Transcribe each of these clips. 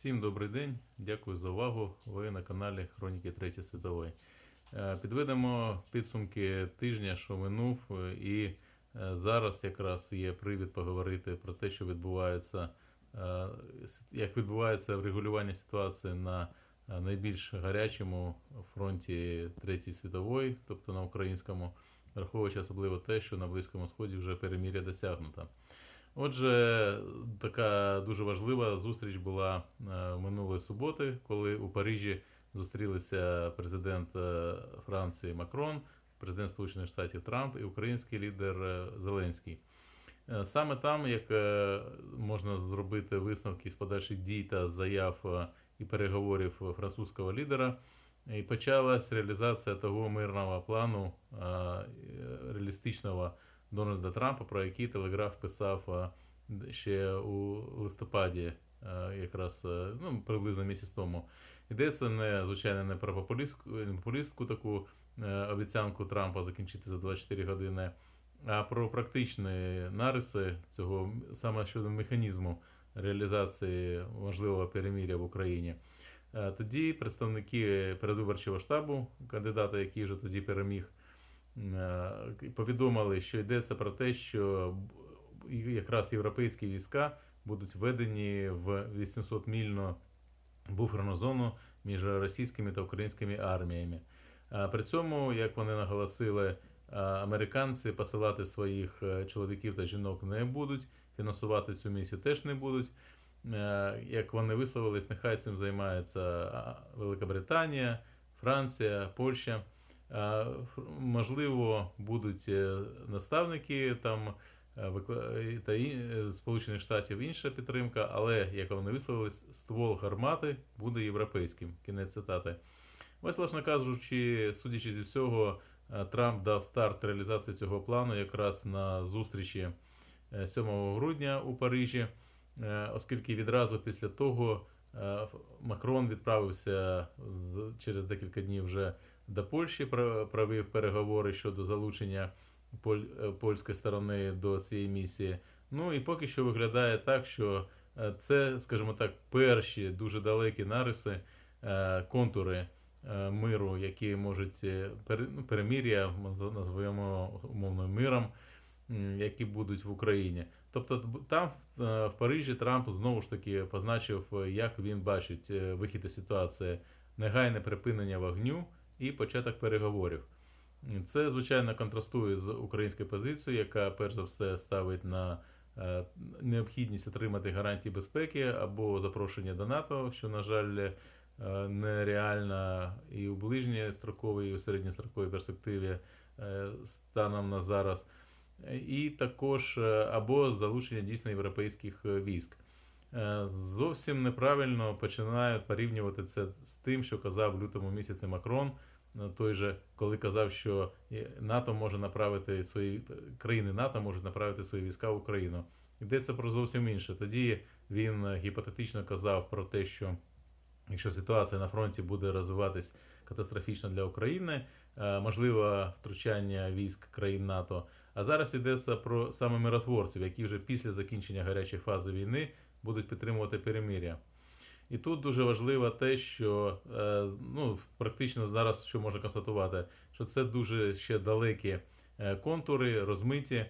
Всім добрий день, дякую за увагу. Ви на каналі Хроніки Третьої світової. Е, Підведемо підсумки тижня, що минув, е, і е, зараз якраз є привід поговорити про те, що відбувається, як відбувається врегулювання ситуації на найбільш гарячому фронті Третьої світової, тобто на українському, враховуючи особливо те, що на Близькому Сході вже переміря досягнуто. Отже, така дуже важлива зустріч була е, минулої суботи, коли у Парижі зустрілися президент е, Франції Макрон, президент Сполучених Штатів Трамп і український лідер е, Зеленський. Саме там, як можна зробити висновки з подальших дій та заяв і переговорів французького лідера, і почалась реалізація того мирного плану реалістичного Дональда Трампа, про який Телеграф писав е, ще у листопаді, е, якраз е, ну, приблизно місяць тому. Йдеться не, звичайно, не про популістську, не популістську таку обіцянку Трампа закінчити за 24 години, а про практичні нариси цього саме щодо механізму реалізації можливого перемиря в Україні. Тоді представники передвиборчого штабу, кандидата, який вже тоді переміг, повідомили, що йдеться про те, що якраз європейські війська будуть введені в 800-мільну буферну зону між російськими та українськими арміями. При цьому, як вони наголосили, американці посилати своїх е, чоловіків та жінок не будуть, фінансувати цю місію теж не будуть. Е, Як вони висловились, нехай цим займається Велика Британія, Франція, Польща. Можливо, будуть е, наставники там е, та е, Сполучених Штатів інша підтримка, але як вони висловились, ствол гармати буде європейським. Кінець цитати. Ось, власне кажучи, судячи зі всього, Трамп дав старт реалізації цього плану якраз на зустрічі е, 7 грудня у Парижі, оскільки відразу після того Макрон відправився через декілька днів вже до Польщі, про- провів переговори щодо залучення поль- е, польської сторони до цієї місії. Ну і поки що виглядає так, що е, це, скажімо так, перші дуже далекі нариси, е, контури миру, які можуть ну, перемир'я, назвемо умовно миром, які будуть в Україні. Тобто там в Парижі Трамп знову ж таки позначив, як він бачить вихід із ситуації, негайне припинення вогню і початок переговорів. Це, звичайно, контрастує з українською позицією, яка перш за все ставить на е, необхідність отримати гарантії безпеки або запрошення до НАТО, що, на жаль, е, нереально і у ближньої строковій, і у середньостроковій перспективі е, станом на зараз. І також або залучення дійсно європейських військ. Зовсім неправильно починають порівнювати це з тим, що казав в лютому місяці Макрон, той же, коли казав, що е, НАТО може направити свої країни НАТО можуть направити свої війська в Україну. Йдеться про зовсім інше. Тоді він е, гіпотетично казав про те, що якщо ситуація на фронті буде розвиватись катастрофічно для України, е, можливо втручання військ країн НАТО. А зараз йдеться про саме миротворців, які вже після закінчення гарячої фази війни будуть підтримувати перемиря. І тут дуже важливо те, що е, ну, практично зараз що можна констатувати, що це дуже ще далекі е, контури, розмиті.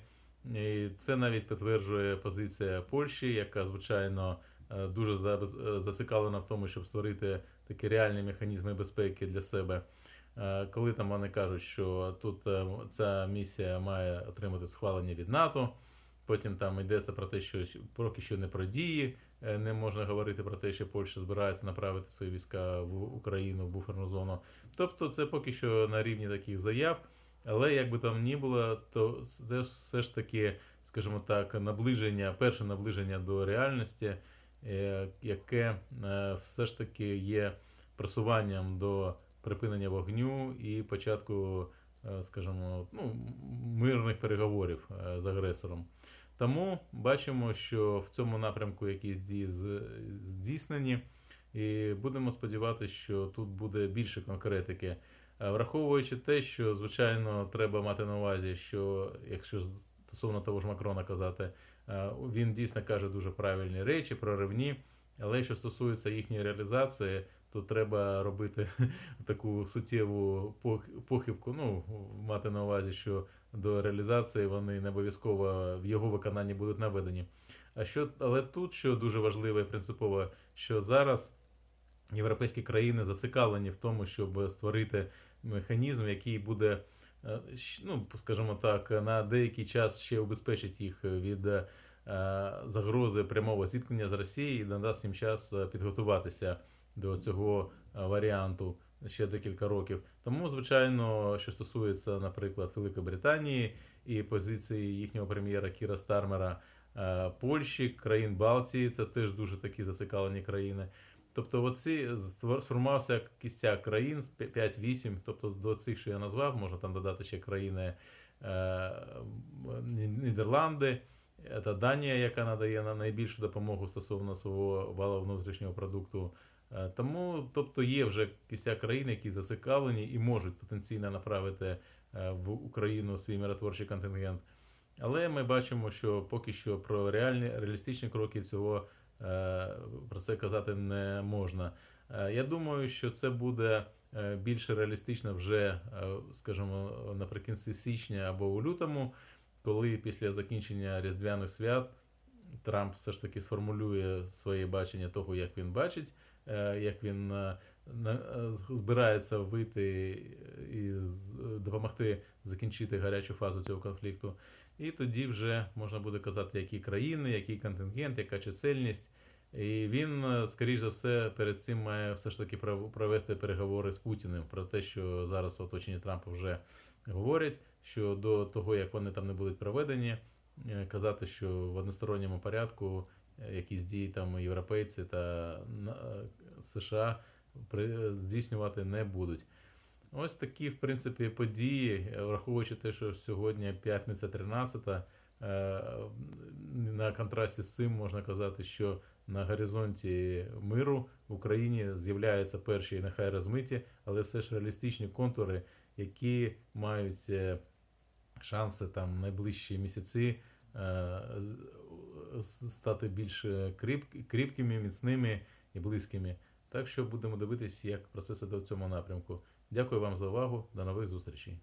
І це навіть підтверджує позиція Польщі, яка звичайно е, дуже за- зацікавлена в тому, щоб створити такі реальні механізми безпеки для себе. Коли там вони кажуть, що тут ця місія має отримати схвалення від НАТО, потім там йдеться про те, що поки що не про дії, не можна говорити про те, що Польща збирається направити свої війська в Україну, в буферну зону. Тобто це поки що на рівні таких заяв. Але як би там ні було, то це все ж таки, скажімо так, наближення, перше наближення до реальності, е, яке е, все ж таки є просуванням до припинення вогню і початку, е, скажімо, ну, мирних переговорів е, з агресором. Тому бачимо, що в цьому напрямку якісь дії здійснені, і будемо сподіватися, що тут буде більше конкретики. Е, Враховуючи те, що звичайно треба мати на увазі, що якщо стосовно того ж Макрона казати, е, він дійсно каже дуже правильні речі, проривні. Але що стосується їхньої реалізації, то треба робити таку суттєву похибку. Ну, мати на увазі, що до реалізації вони не обов'язково в його виконанні будуть наведені. А що, але тут, що дуже важливо і принципово, що зараз європейські країни зацікавлені в тому, щоб створити механізм, який буде, е, ну, скажімо так, на деякий час ще убезпечить їх від е, загрози прямого зіткнення з Росією і надасть їм час е, підготуватися до цього варіанту ще декілька років. Тому, звичайно, що стосується, наприклад, Великої Британії і позиції їхнього прем'єра Кіра Стармера, е, Польщі, країн Балтії, це теж дуже такі зацікавлені країни. Тобто, оці сформувався кістяк країн 5-8, тобто до цих, що я назвав, можна там додати ще країни е, Нідерланди, е, та Данія, яка надає на найбільшу допомогу стосовно свого валового внутрішнього продукту. Е, Тому, тобто, є вже кістяк країн, які зацікавлені і можуть потенційно направити е, в Україну свій миротворчий контингент. Але ми бачимо, що поки що про реальні реалістичні кроки цього е, про це казати не можна. Я думаю, що це буде більше реалістично вже, скажімо, наприкінці січня або у лютому, коли після закінчення Різдвяних свят Трамп все ж таки сформулює своє бачення того, як він бачить, як він е, е, збирається вийти і допомогти закінчити гарячу фазу цього конфлікту. І тоді вже можна буде казати, які країни, який контингент, яка чисельність. І він, е, скоріш за все, перед цим має все ж таки провести переговори з Путіним про те, що зараз в оточенні Трампа вже говорять, що до того, як вони там не будуть проведені, е, казати, що в односторонньому порядку е, якісь дії там європейці та е, США здійснювати не будуть. Ось такі, в принципі, події, е, враховуючи те, що сьогодні п'ятниця 13, е, на контрасті з цим можна казати, що на горизонті миру в Україні з'являються перші, нехай розмиті, але все ж реалістичні контури, які мають е, шанси там найближчі місяці е, стати більш е, кріп- кріпкими, міцними і близькими. Так що будемо дивитися, як процеси до цьому напрямку. Дякую вам за увагу. До нових зустрічей.